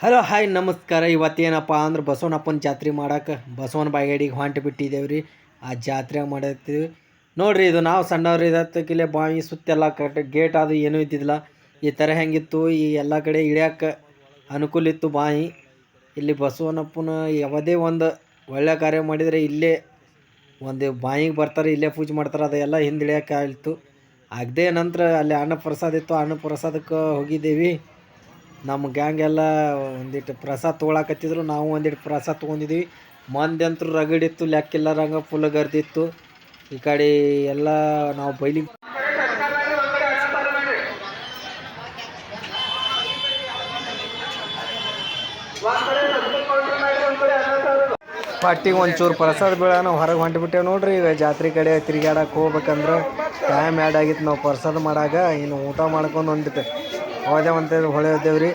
Hello, hi, ನಮಸ್ಕಾರ. ಇವತ್ತೇನಪ್ಪ ಅಂದ್ರೆ ಬಸವನಪ್ಪನ ಜಾತ್ರೆ ಮಾಡಕ್ಕೆ ಬಸವನ ಬಾಯಿಗಡಿಗೆ ಹೊಂಟು ಬಿಟ್ಟಿದ್ದೇವೆ ರೀ ಆ ಜಾತ್ರೆ ಮಾಡತ್ತೀವಿ ನೋಡಿರಿ, ಇದು ನಾವು ಸಣ್ಣವ್ರು ಇದತ್ತಕ್ಕಿಲೆ ಬಾವಿ ಸುತ್ತೆಲ್ಲ ಕಟ್ ಗೇಟ್ ಅದು ಏನೂ ಇದ್ದಿದ್ದಿಲ್ಲ. ಈ ಥರ ಹೆಂಗಿತ್ತು, ಈ ಎಲ್ಲ ಕಡೆ ಇಳಿಯಕ್ಕೆ ಅನುಕೂಲ ಇತ್ತು ಬಾಯಿ ಇಲ್ಲಿ ಬಸವನಪ್ಪನ ಯಾವುದೇ ಒಂದು ಒಳ್ಳೆಯ ಕಾರ್ಯ ಮಾಡಿದರೆ ಇಲ್ಲೇ ಒಂದು ಬಾಯಿಗೆ ಬರ್ತಾರೆ, ಇಲ್ಲೇ ಪೂಜೆ ಮಾಡ್ತಾರೆ, ಅದೆಲ್ಲ ಹಿಂದೆ ಇಳಿಯೋಕೆ ಆಯಿತು. ಆಗದೆ ನಂತರ ಅಲ್ಲಿ ಅನ್ನ ಪ್ರಸಾದ ಇತ್ತು ಅನ್ನ ಪ್ರಸಾದಕ್ಕೆ ಹೋಗಿದ್ದೇವೆ. ನಮ್ಮ ಗ್ಯಾಂಗ್ ಎಲ್ಲ ಒಂದಿಟ್ಟು ಪ್ರಸಾದ ತೊಗೊಳಕತ್ತಿದ್ರು. ನಾವು ಒಂದಿಟ್ಟು ಪ್ರಸಾದ ತೊಗೊಂಡಿದ್ವಿ. ಮಂದಿ ರಗಡಿತ್ತು ಲೆಕ್ಕಿಲ್ಲರಂಗ ಫುಲ್ ಗರ್ದಿತ್ತು. ಈ ಕಡೆ ಎಲ್ಲ ನಾವು ಬೈಲಿ ಪಟ್ಟಿಗೆ ಒಂಚೂರು ಪ್ರಸಾದ ನಾವು ಹೊರಗೆ ಹೊಂಟ್ಬಿಟ್ಟೇವೆ ನೋಡ್ರಿ. ಈಗ ಜಾತ್ರೆ ಕಡೆ ತಿರುಗಾಡಕ್ಕೆ ಹೋಗ್ಬೇಕಂದ್ರೆ ಟೈಮ್ ಆ್ಯಡ್ ಆಗಿತ್ತು. ನಾವು ಪ್ರಸಾದ ಮಾಡಾಗ ಇನ್ನು ಊಟ ಮಾಡ್ಕೊಂಡು ಒಂದಿಟ್ಟು ಹೋದೆವು ಅಂತೇಳಿ ಹೊಳೆದೇವ್ರಿ ರೀ.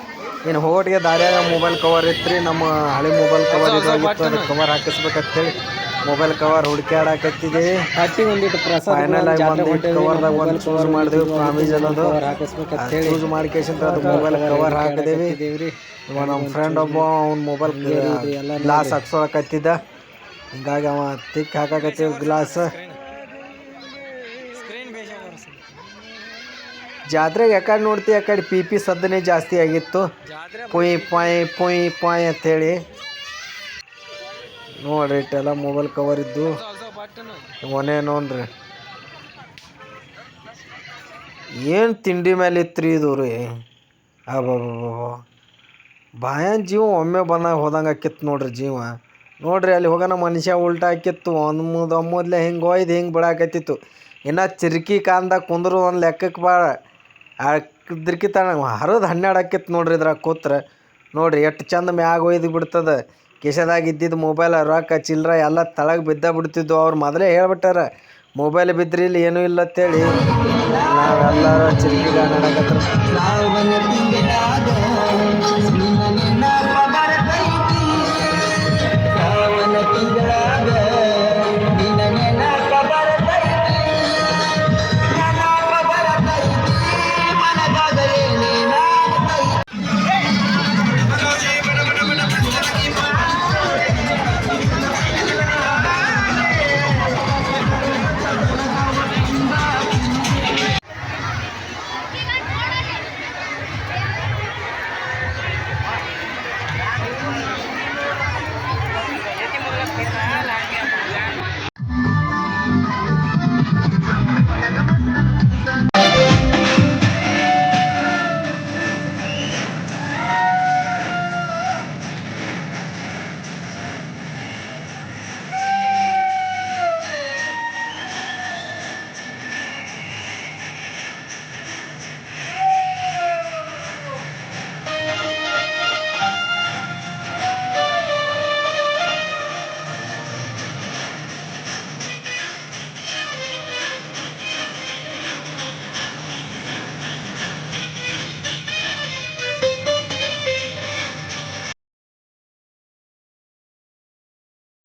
ಇನ್ನು ಹೋಗೋಟಿಗೆ ದಾರ್ಯಾಗ ಮೊಬೈಲ್ ಕವರ್ ಇತ್ತು ರೀ. ನಮ್ಮ ಹಳೆ ಮೊಬೈಲ್ ಕವರ್ ಇದಾಗಿತ್ತು ಅದಕ್ಕೆ ಕವರ್ ಹಾಕಿಸ್ಬೇಕಂತೇಳಿ ಮೊಬೈಲ್ ಕವರ್ ಹುಡುಕ್ಯಾಡಕತ್ತಿದ್ದೀವಿ. ಫೈನಲ್ ಆಗಿ ಒಂದು ಕವರ್ದಾಗ ಒಂದು ಚೂಸ್ ಮಾಡಿದ್ವಿ ಪ್ರಾಮಿಸ್ ಅನ್ನೋದು. ಚೂಸ್ ಮಾಡ್ಕೇಶಂತ ಅದು ಮೊಬೈಲ್ ಕವರ್ ಹಾಕಿದೇವಿ. ಇವಾಗ ನಮ್ಮ ಫ್ರೆಂಡ್ ಒಬ್ಬ ಅವ್ನ ಮೊಬೈಲ್ ಗ್ಲಾಸ್ ಹಾಕ್ಸೋಳಕತ್ತಿದ್ದ. ಹಿಂಗಾಗಿ ಅವ ತಿಕ್ ಹಾಕಾಕತ್ತೀವಿ ಗ್ಲಾಸ್ ಜಾತ್ರೆಗೆ ಯಾಕಡೆ ನೋಡ್ತಿ ಆ ಕಡೆ ಪಿ ಪಿ ಸದ್ದನೇ ಜಾಸ್ತಿ ಆಗಿತ್ತು. ಪುಯ್ ಪಾಯ್ ಪುಯ್ ಪಾಯ್ ಅಂತೇಳಿ ನೋಡ್ರಿ ಇಟ್ಟೆಲ್ಲ ಮೊಬೈಲ್ ಕವರ್ ಇದ್ದು. ಒನೆ ನೋಡ್ರಿ. ಏನು ತಿಂಡಿ ಮೇಲೆ ಇತ್ತು ಇದು ರೀ? ಅಬ್ಬಬ್ಬಬ್ಬ ಬಾಯನ್ ಜೀವ ಒಮ್ಮೆ ಬಂದಾಗ ಹೋದಂಗೆ ಆಕಿತ್ತು ನೋಡ್ರಿ ಜೀವ. ನೋಡ್ರಿ ಅಲ್ಲಿ ಹೋಗೋಣ ಮನುಷ್ಯ ಉಲ್ಟಾ ಆಕಿತ್ತು. ಒಂದು ಮುದ ಮೊದಲೇ ಹಿಂಗೆ ಒಯ್ದು ಹಿಂಗೆ ಬಿಡಾಕತ್ತಿತ್ತು. ಇನ್ನು ಚಿರ್ಕಿ ಕಾಂದಾಗ ಕುಂದ್ರು ಒಂದು ಲೆಕ್ಕಕ್ಕೆ ಭಾಳ ಅದ್ರಕಿ ತನ ಹರಿದು ಹನ್ನೆರಡು ಆಕಿತ್ತು ನೋಡ್ರಿ ಇದ್ರಾಗ ಕೂತ್ರೆ. ನೋಡ್ರಿ ಎಷ್ಟು ಚಂದ ಮ್ಯಾಗ ಒಯ್ದು ಬಿಡ್ತದೆ. ಕಿಶೆದಾಗ ಇದ್ದಿದ್ದು ಮೊಬೈಲ್ ರೊಕ್ಕ, ಚಿಲ್ಲರ ಎಲ್ಲ ತಳಗೆ ಬಿದ್ದ ಬಿಡ್ತಿದ್ವು. ಅವ್ರು ಮೊದಲೇ ಹೇಳ್ಬಿಟ್ಟಾರ ಮೊಬೈಲ್ ಬಿದ್ರಿ ಇಲ್ಲಿ ಏನೂ ಇಲ್ಲ ಅಂತೇಳಿ. ನಾವೆಲ್ಲರೂ ಚಿಲ್ಕಿದ